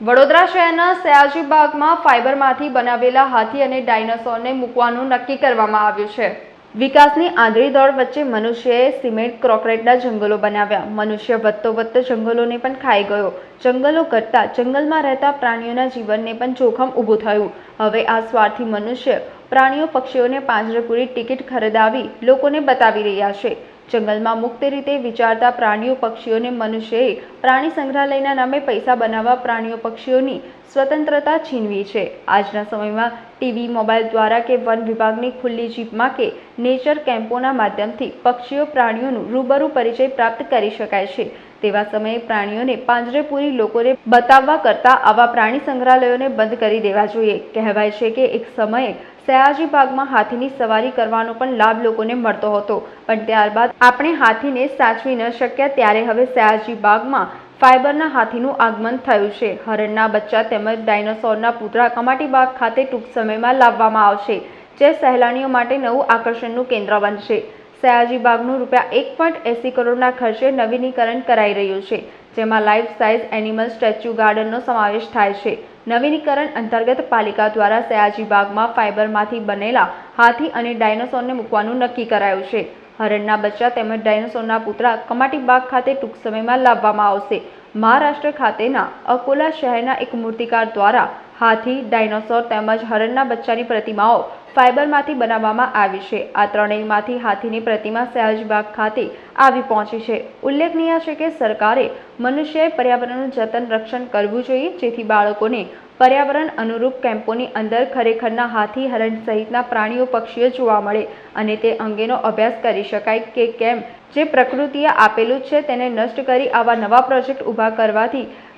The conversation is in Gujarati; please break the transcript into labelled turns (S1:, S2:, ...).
S1: વડોદરા શહેરના સયાજી બાગમાં ફાઇબરમાંથી બનાવેલા હાથી અને ડાયનોસોરને મૂકવાનું નક્કી કરવામાં આવ્યું છે. વિકાસની આંધળી દોડ વચ્ચે મનુષ્યએ સિમેન્ટ, ક્રોકરેટના જંગલો બનાવ્યા. મનુષ્ય વધતો વધતો જંગલોને પણ ખાઈ ગયો. જંગલો ઘટતા જંગલમાં રહેતા પ્રાણીઓના જીવનને પણ જોખમ ઊભું થયું. હવે આ સ્વાર્થી મનુષ્ય પ્રાણીઓ પક્ષીઓને પાંજરે પૂરી ટિકિટ ખરીદાવી લોકોને બતાવી રહ્યા છે. જંગલમાં મુક્ત રીતે વિચારતા પ્રાણીઓ પક્ષીઓને મનુષ્યએ પ્રાણી સંગ્રહાલયના નામે પૈસા બનાવવા પ્રાણીઓ પક્ષીઓની સ્વતંત્રતા છીનવી છે. આજના સમયમાં ટીવી, મોબાઈલ દ્વારા કે વન વિભાગની ખુલ્લી જીપમાં કે નેચર કેમ્પોના માધ્યમથી પક્ષીઓ પ્રાણીઓનું રૂબરૂ પરિચય પ્રાપ્ત કરી શકાય છે. તેવા સમયે પ્રાણીઓને પાંજરે પૂરી લોકોને બતાવવા કરતાં આવા પ્રાણી સંગ્રહાલયોને બંધ કરી દેવા જોઈએ. કહેવાય છે કે એક સમયે સયાજી બાગમાં હાથીની સવારી કરવાનો પણ લાભ લોકોને મળતો હતો. પણ ત્યારબાદ આપણે હાથીને સાચવી ન શક્યા ત્યારે હવે સયાજી બાગમાં ફાઇબરના હાથીનું આગમન થયું છે. હરણના બચ્ચા તેમજ ડાયનોસોરના પુતળા કમાટી બાગ ખાતે ટૂંક સમયમાં લાવવામાં આવશે, જે સહેલાણીઓ માટે નવું આકર્ષણનું કેન્દ્ર બનશે. સયાજી બાગનું રૂપિયા એક પોઈન્ટ એંસી કરોડના ખર્ચે નવીનીકરણ કરાઈ રહ્યું છે, જેમાં લાઈફ સાઇઝ એનિમલ સ્ટેચ્યુ ગાર્ડનનો સમાવેશ થાય છે. નવીનીકરણ અંતર્ગત પાલિકા દ્વારા સયાજી બાગમાં ફાઇબરમાંથી બનેલા હાથી અને ડાયનોસોરને મૂકવાનું નક્કી કરાયું છે. હરણના બચ્ચા તેમજ ડાયનોસોરના પુતળા કમાટી બાગ ખાતે ટૂંક સમયમાં લાવવામાં આવશે. મહારાષ્ટ્ર ખાતેના અકોલા શહેરના એક મૂર્તિકાર દ્વારા હાથી, ડાયનોસોર તેમજ હરણના બચ્ચાની પ્રતિમાઓ ફાઇબરમાંથી બનાવવામાં આવી છે. આ ત્રણેયમાંથી હાથીની પ્રતિમા સહેજબાગ ખાતે આવી પહોંચી છે. ઉલ્લેખનીય છે કે સરકારે મનુષ્યએ પર્યાવરણનું જતન રક્ષણ કરવું જોઈએ, જેથી બાળકોને પર્યાવરણ અનુરૂપ કેમ્પોની અંદર ખરેખરના હાથી, હરણ સહિતના પ્રાણીઓ, પક્ષીઓ જોવા મળે અને તે અંગેનો અભ્યાસ કરી શકાય કે કેમ. જે પ્રકૃતિએ આપેલું છે તેને નષ્ટ કરી આવા નવા પ્રોજેક્ટ ઊભા કરવાથી